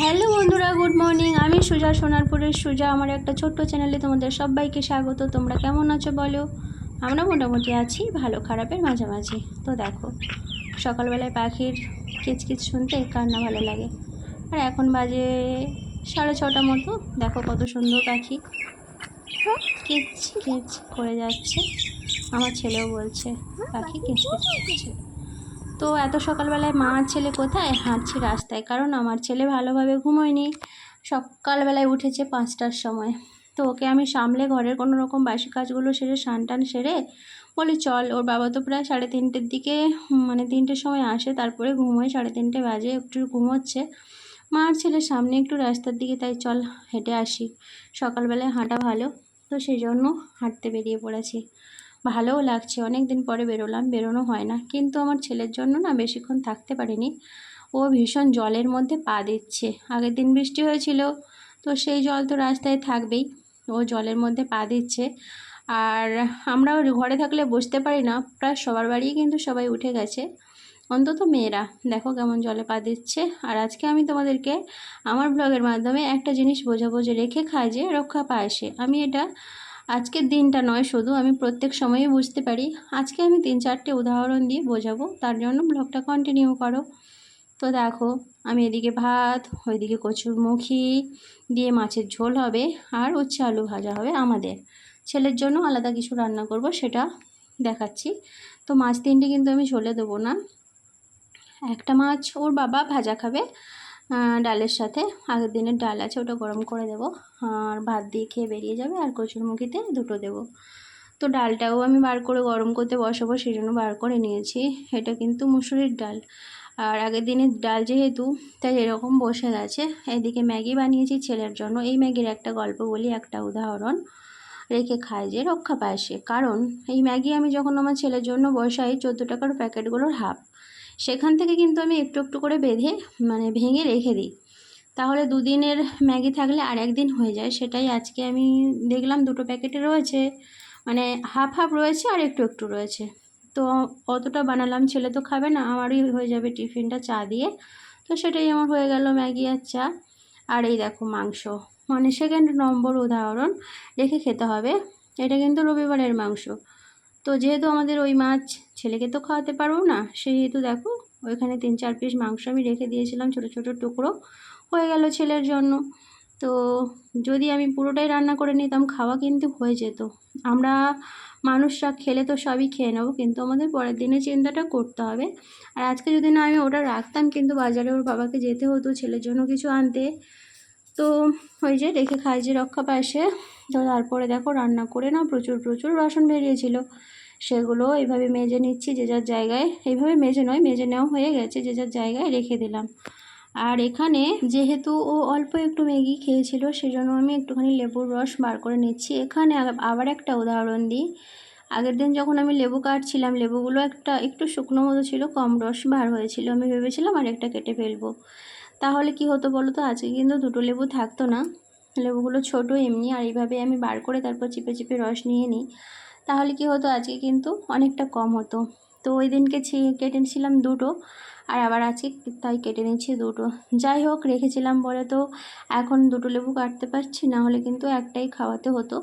Hello বন্ধুরা, good morning. আমি সুজা সোনারপুরের সুজা, আমার একটা ছোট্ট চ্যানেলে তোমাদের সবাইকে স্বাগত। তোমরা কেমন আছো বলো? আমরা মোটামুটি আছি, ভালো খারাপের মাঝামাঝি। তো দেখো, সকালবেলায় পাখির কিচকিচ শুনতে কার না ভালো লাগে। আর এখন বাজে সাড়ে ছটা মতো। দেখো কত সুন্দর পাখি। কিচ কিচ করে যাচ্ছে। আমার ছেলেও বলছে, পাখি কিচ কিচ করছে। তো এত সকালবেলায় মা আর ছেলে কোথায়? হাঁটছে রাস্তায়, কারণ আমার ছেলে ভালোভাবে ঘুমোয়নি। সকালবেলায় উঠেছে পাঁচটার সময়। তো ওকে আমি সামলে ঘরের কোনো রকম বাসি কাজগুলো সেরে টান সেরে বলি, চল, ওর বাবা তো প্রায় সাড়ে তিনটের দিকে মানে তিনটের সময় আসে, তারপরে ঘুমোয়, সাড়ে তিনটে বাজে, একটু ঘুমোচ্ছে। মা আর ছেলে সামনে একটু রাস্তার দিকে, তাই চল, হেঁটে আসি। সকালবেলায় হাঁটা ভালো, তো সেই জন্য হাঁটতে বেরিয়ে পড়েছি। ভালোও লাগছে অনেক দিন পরে বেরোলাম, বেরোনো হয় না। কিন্তু আমার ছেলের জন্য না বেশিক্ষণ থাকতে পারিনি। ও ভীষণ জলের মধ্যে পা দিচ্ছে। আগের দিন বৃষ্টি হয়েছিল, তো সেই জল তো রাস্তায় থাকবেই। ও জলের মধ্যে পা দিচ্ছে। আর আমরা ঘরে থাকলে বসতে পারি না, প্রায় সবার বাড়িই কিন্তু সবাই উঠে গেছে। অন্তত মেয়েরা, দেখো কেমন জলে পা দিচ্ছে। আর আজকে আমি তোমাদেরকে আমার ব্লগের মাধ্যমে একটা জিনিস বোঝাবো যে রেখে খায় যে রক্ষা পায় সে। আমি এটা আজকের দিনটা নয়, শুধু আমি প্রত্যেক সময়ই বুঝতে পারি। আজকে আমি তিন চারটে উদাহরণ দিয়ে বোঝাবো, তার জন্য ব্লগটা কন্টিনিউ করো। তো দেখো, আমি এদিকে ভাত, ওইদিকে কচুর মুখি, দিয়ে মাছের ঝোল হবে, আর উচ্ছে আলু ভাজা হবে আমাদের। ছেলের জন্য আলাদা কিছু রান্না করব, সেটা দেখাচ্ছি। তো মাছ তিনটে কিন্তু আমি ঝোলে দেবো না। একটা মাছ ওর বাবা ভাজা খাবে ডালের সাথে। আগের দিনের ডাল আছে, ওটা গরম করে দেবো। আর ভাত দিয়ে খেয়ে বেরিয়ে যাবে, আর কচুরমুখিতে দুটো দেবো। তো ডালটাও আমি বার করে গরম করতে বসাবো সেই জন্য বার করে নিয়েছি। এটা কিন্তু মুসুরির ডাল। আর আগের দিনের ডাল যেহেতু, তাই এরকম বসে গেছে। এদিকে ম্যাগি বানিয়েছি ছেলের জন্য। এই ম্যাগির একটা গল্প বলি, একটা উদাহরণ। রেখে খায় যে রক্ষা পায় সে। কারণ, এই ম্যাগি আমি যখন আমার ছেলের জন্য বসাই, চোদ্দ টাকার প্যাকেটগুলোর হাফ। সেখান থেকে কিন্তু আমি একটু একটু করে বেঁধে মানে ভেঙে রেখে দিই। তাহলে দুদিনের ম্যাগি থাকলে আর একদিন হয়ে যায়। সেটাই আজকে আমি দেখলাম দুটো প্যাকেটে রয়েছে। মানে হাফ হাফ রয়েছে আর একটু একটু রয়েছে। তো অতটা বানালাম, ছেলে তো খাবে না, আমারই হয়ে যাবে টিফিনটা চা দিয়ে। তো সেটাই আমার হয়ে গেল ম্যাগি আর চা। আর এই দেখো মাংস। মানে সেকেন্ড নম্বর উদাহরণ, রেখে খেতে হবে। এটা কিন্তু রবিবারের মাংস। তো যেহেতু আমাদের ওই মাছ ছেলেকে তো খাওয়াতে পারব না। সেহেতু দেখো, ওইখানে তিন চার পিস মাংস আমি রেখে দিয়েছিলাম ছোটো ছোটো টুকরো। হয়ে গেল ছেলের জন্য। তো যদি আমি পুরোটাই রান্না করে নিতাম, খাওয়া কিন্তু হয়ে যেত। আমরা মানুষরা খেলে তো সবই খেয়ে নেব, কিন্তু আমাদের পরের দিনে চিন্তাটা করতে হবে। আর আজকে যদি না আমি ওটা রাখতাম, কিন্তু বাজারে ওর বাবাকে যেতে হতো ছেলের জন্য কিছু আনতে। তো ওই যে রেখে খাই যে রক্ষা পায় সে তো তারপরে দেখো রান্না করে না প্রচুর প্রচুর বাসন বেরিয়েছিল। সেগুলো এইভাবে মেজে নিচ্ছি, যে যার জায়গায়, এইভাবে মেজে নয়, মেজে নেওয়া হয়ে গেছে, যে যার জায়গায় রেখে দিলাম। আর এখানে যেহেতু ও অল্প একটু ম্যাগি খেয়েছিল, সেজন্য আমি একটুখানি লেবুর রস বার করে নিচ্ছি। এখানে আবার একটা উদাহরণ দিই। আগের দিন যখন আমি লেবু কাটছিলাম, লেবুগুলো একটা, একটু শুকনো মতো ছিল, কম রস বার হয়েছিল। আমি ভেবেছিলাম আর একটা কেটে ফেলব। তাহলে কি হতো বলো তো? আজকে কিন্তু দুটো লেবু থাকতো না। লেবুগুলো ছোট এমনি, আর এইভাবে আমি বার করে তারপর চিপে চিপে রস নিয়ে নিই। তাহলে কি হতো? আজকে কিন্তু অনেকটা কম হতো। তো ওই দিনকে ছি- কেটেছিলাম দুটো, আর আবার আজকে তাই কেটে নিচ্ছি দুটো। যাই হোক, রেখেছিলাম বলে তো এখন দুটো লেবু কাটতে পারছি, না হলে কিন্তু একটাই খাওয়াতে হতো।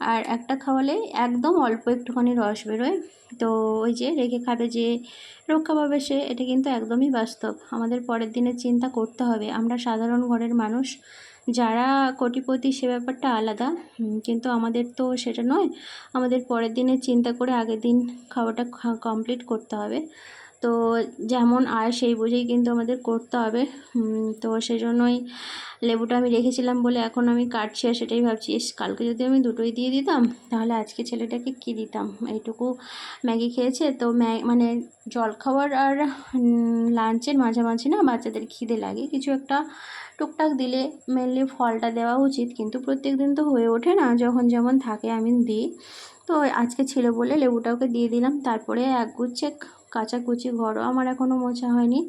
আর একটা খাওয়ালে একদম অল্প একটুখানি রস বেরোয়। তো ওই যে রেখে খাবে যে রক্ষা পাবে সে, এটা কিন্তু একদমই বাস্তব। আমাদের পরের দিনের চিন্তা করতে হবে। আমরা সাধারণ ঘরের মানুষ যারা কোটিপতি সে ব্যাপারটা আলাদা কিন্তু আমাদের তো সেটা নয়। আমাদের পরের দিনে চিন্তা করে আগের দিন খাওয়াটা কমপ্লিট করতে হবে। তো যেমন আয় সেই বুঝেই কিন্তু আমাদের করতে হবে। তো সেই জন্যই লেবুটা আমি রেখেছিলাম বলে এখন আমি কাটছি আর সেটাই ভাবছি কালকে যদি আমি দুটোই দিয়ে দিতাম, তাহলে আজকে ছেলেটাকে কী দিতাম? এইটুকু ম্যাগি খেয়েছে, তো মানে জল খাওয়ার আর লাঞ্চের মাঝামাঝি না বাচ্চাদের খিদে লাগে। কিছু একটা টুকটাক দিলে মেনলি ফলটা দেওয়া উচিত, কিন্তু প্রত্যেক দিন তো হয়ে ওঠে না, যখন যেমন থাকে আমি দিই। তো আজকে ছিল বলে লেবুটা ওকে দিয়ে দিলাম, তারপরে এক গুচ্ছে কাঁচা কুচি ঘরও আমার এখনও মোছা হয়নি।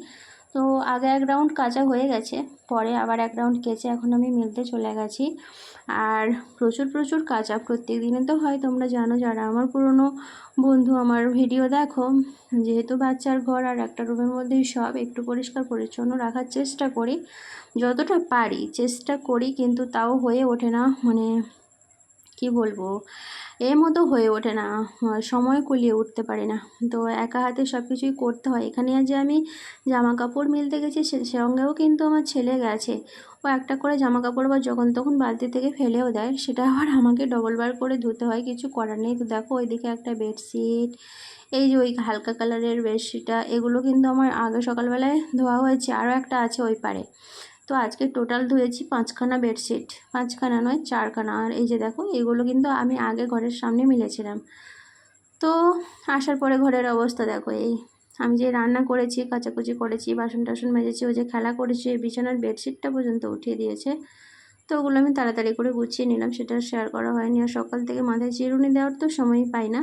তো আগে এক রাউন্ড কাঁচা হয়ে গেছে, পরে আবার এক রাউন্ড কেচে এখন আমি মিলতে চলে গেছি। আর প্রচুর প্রচুর কাঁচা প্রত্যেক দিনে তো হয়, তোমরা জানো যারা আমার পুরনো বন্ধু আমার ভিডিও দেখো, যেহেতু বাচ্চার ঘর আর একটা রুমের মধ্যেই সব, একটু পরিষ্কার, পরিচ্ছন্ন রাখার চেষ্টা করি। যতটা পারি চেষ্টা করি, কিন্তু তাও হয়ে ওঠে না মানে কি বলব? এর মতো হয়ে ওঠে না। সময় কুলিয়ে উঠতে পারি না। তো একা হাতে সব কিছুই করতে হয়। এখানে যে আমি জামা কাপড় মিলতে গেছি সঙ্গেও কিন্তু আমার ছেলে গেছে। ও একটা করে জামা কাপড় বা যখন তখন বালতি থেকে ফেলেও দেয়, সেটা আবার আমাকে ডবল বার করে ধুতে হয়। কিছু করার নেই। তো দেখো, ওইদিকে একটা বেডশিট এই যে ওই হালকা কালারের বেডশিটটা এগুলো কিন্তু আমার আগে সকালবেলায় ধোয়া হয়েছে। আরও একটা আছে ওই পারে। তো আজকে টোটাল ধুয়েছি পাঁচখানা বেডশিট পাঁচখানা নয়, চারখানা। আর এই যে দেখো, এগুলো কিন্তু আমি আগে ঘরের সামনে মিলেছিলাম। তো আসার পরে ঘরের অবস্থা দেখো এই। আমি যে রান্না করেছি, কাচাকুচি করেছি, বাসন টাসন মেজেছি ও যে খেলা করেছি, বিছানার বেডশিটটা পর্যন্ত উঠিয়ে দিয়েছে। তো ওগুলো আমি তাড়াতাড়ি করে গুছিয়ে নিলাম, সেটা শেয়ার করা হয়নি। আর সকাল থেকে মাথায় চিরুনি দেওয়ার তো সময়ই পাই না।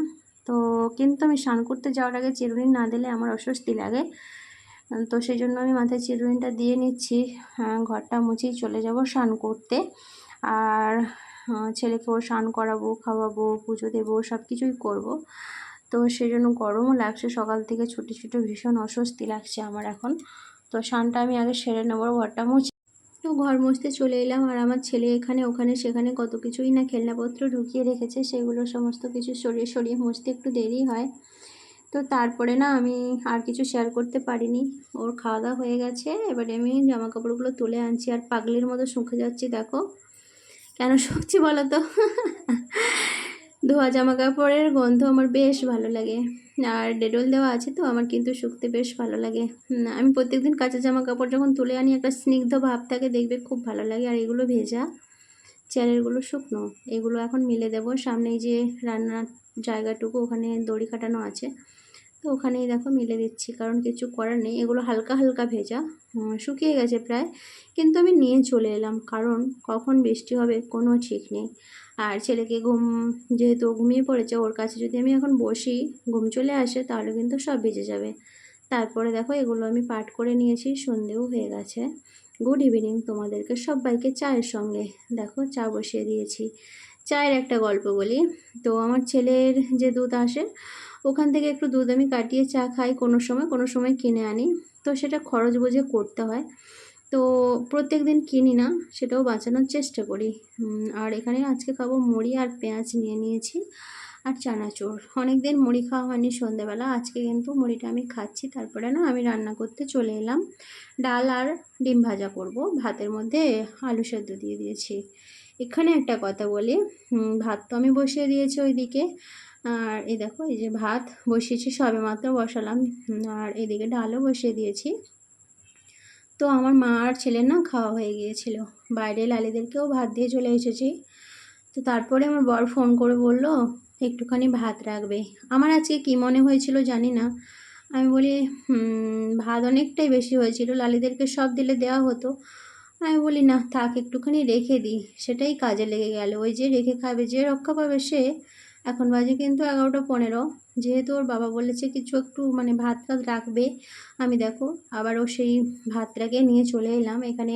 তো কিন্তু আমি স্নান করতে যাওয়ার আগে চিরুনি না দিলে আমার অস্বস্তি লাগে। তো সেই জন্য আমি মাথায় চিরুনিটা দিয়ে নিচ্ছি। ঘরটা মুছেই চলে যাব স্নান করতে। আর ছেলেকেও স্নান করাবো, খাওয়াবো, পুজো দেবো সব কিছুই করব। তো সেই জন্য গরমও লাগছে, সকাল থেকে ছুটি ছুটি ভীষণ অস্বস্তি লাগছে আমার এখন। তো স্নানটা আমি আগে সেরে নেব, ঘরটা মুছে। তো ঘর মুছতে চলে এলাম আর আমার ছেলে এখানে, ওখানে, সেখানে কত কিছুই না খেলনাপত্র ঢুকিয়ে রেখেছে, সেগুলো সমস্ত কিছু সরিয়ে সরিয়ে মুছতে একটু দেরি হয়। তো তারপরে না আমি আর কিছু শেয়ার করতে পারিনি। ওর খাওয়া দাওয়া হয়ে গেছে। এবারে আমি জামা কাপড়গুলো তুলে আনছি। আর পাগলির মতো শুকে যাচ্ছি, দেখো। কেন শুকছি বলো তো? ধোয়া জামা কাপড়ের গন্ধ আমার বেশ ভালো লাগে। আর ডেডল দেওয়া আছে তো, আমার কিন্তু শুকতে বেশ ভালো লাগে। আমি প্রত্যেকদিন কাঁচা জামা কাপড় যখন তুলে আনি, একটা স্নিগ্ধ ভাব থাকে, দেখবে খুব ভালো লাগে। আর এগুলো ভেজা। চেয়ারেরগুলো শুকনো। এগুলো এখন মিলে দেবো। সামনে যে রান্নার জায়গাটুকু ওখানে দড়ি কাটানো আছে। তো ওখানেই দেখো মিলে দিচ্ছি, কারণ কিছু করার নেই। এগুলো হালকা হালকা ভেজা শুকিয়ে গেছে প্রায়। কিন্তু আমি নিয়ে চলে এলাম, কারণ কখন বৃষ্টি হবে কোনো ঠিক নেই। আর ছেলেকে ঘুম, যেহেতু ঘুমিয়ে পড়েছে, ওর কাছে যদি আমি এখন বসি, ঘুম চলে আসে, তাহলে কিন্তু সব ভিজে যাবে। তারপরে দেখো, এগুলো আমি পাঠ করে নিয়েছি, সন্ধেও হয়ে গেছে। গুড ইভিনিং তোমাদেরকে সবাইকে চায়ের সঙ্গে। দেখো, চা বসিয়ে দিয়েছি। চায়ের একটা গল্প বলি। তো আমার ছেলের যে দুধ আসে, ওখান থেকে একটু দুধ আমি কাটিয়ে চা খাই কোনো সময় কোনো সময় কিনে আনি। তো সেটা খরচ বুঝে করতে হয়। তো প্রত্যেক দিন কিনি না, সেটাও বাঁচানোর চেষ্টা করি। আর এখানে আজকে খাব মুড়ি আর পেঁয়াজ নিয়ে নিয়েছি আর চানাচুর। অনেক দিন মুড়ি খাওয়া হয়নি সন্ধেবেলা, আজকে কিন্তু মুড়িটা আমি খাচ্ছি। তারপরে না আমি রান্না করতে চলে এলাম। ডাল আর ডিম ভাজা করব। ভাতের মধ্যে আলু সেদ্ধ দিয়ে দিয়েছি। এখানে একটা কথা বলি। ভাত তো আমি বসিয়ে দিয়েছি ওইদিকে। আর এই দেখো, এই যে ভাত বসিয়েছি, সবে মাত্র বসালাম। আর এদিকে ডালও বসিয়ে দিয়েছি। তো আমার মা আর ছেলে না খাওয়া হয়ে গিয়েছিল। বাইরে লালিদেরকেও ভাত দিয়ে চলে এসেছি। তো তারপরে আমার বর ফোন করে বলল, একটুখানি ভাত রাখবে। আমার আজকে কী মনে হয়েছিল জানি না। আমি বলি ভাত অনেকটাই বেশি হয়েছিল। লালিদেরকে সব দিলে দেওয়া হতো। আমি বলি, না, থাক, একটুখানি রেখে দিই। সেটাই কাজে লেগে গেল। ওই যে রেখে খাবে, যে রক্ষা পাবে সে, এখন বাজে কিন্তু এগারোটা পনেরো। যেহেতু ওর বাবা বলেছে কিছু একটু মানে ভাত টাত রাখবে। আমি দেখো, আবারও সেই ভাতটাকে নিয়ে চলে এলাম। এখানে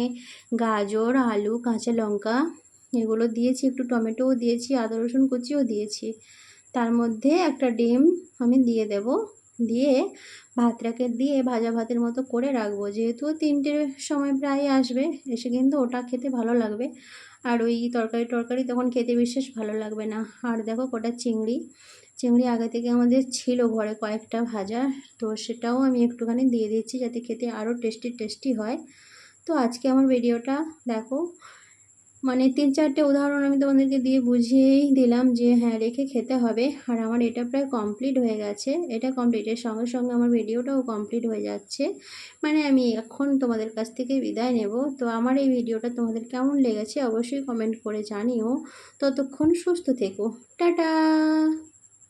গাজর, আলু, কাঁচা লঙ্কা, এগুলো দিয়েছি, একটু টমেটোও দিয়েছি, আদা রসুন কুচিও দিয়েছি। তার মধ্যে একটা ডিম আমি দিয়ে দেব। দিয়ে ভাতটাকে দিয়ে ভাজা ভাতের মতো করে রাখব। যেহেতু তিনটের সময় প্রায় আসবে, এসে কিন্তু ওটা খেতে ভালো লাগবে। আর ওই তরকারি টরকারি তখন খেতে বিশেষ ভালো লাগবে না। আর দেখো কটা চিংড়ি। চিংড়ি আগে থেকে আমাদের ছিল ঘরে কয়েকটা ভাজা, তো সেটাও আমি একটুখানি দিয়ে দিচ্ছি যাতে খেতে আরও টেস্টি টেস্টি হয়। তো আজকে আমার ভিডিওটা দেখো। মানে তিন চারটে উদাহরণ আমি তোমাদেরকে দিয়ে বুঝিয়েই দিলাম যে হ্যাঁ রেখে খেতে হবে। আর আমার এটা প্রায় কমপ্লিট হয়ে গেছে। এটা কমপ্লিটের সঙ্গে সঙ্গে আমার ভিডিওটাও কমপ্লিট হয়ে যাচ্ছে। মানে আমি এখন তোমাদের কাছ থেকে বিদায় নেব। তো আমার এই ভিডিওটা তোমাদের কেমন লেগেছে অবশ্যই কমেন্ট করে জানিও। ততক্ষণ সুস্থ থেকো। টাটা!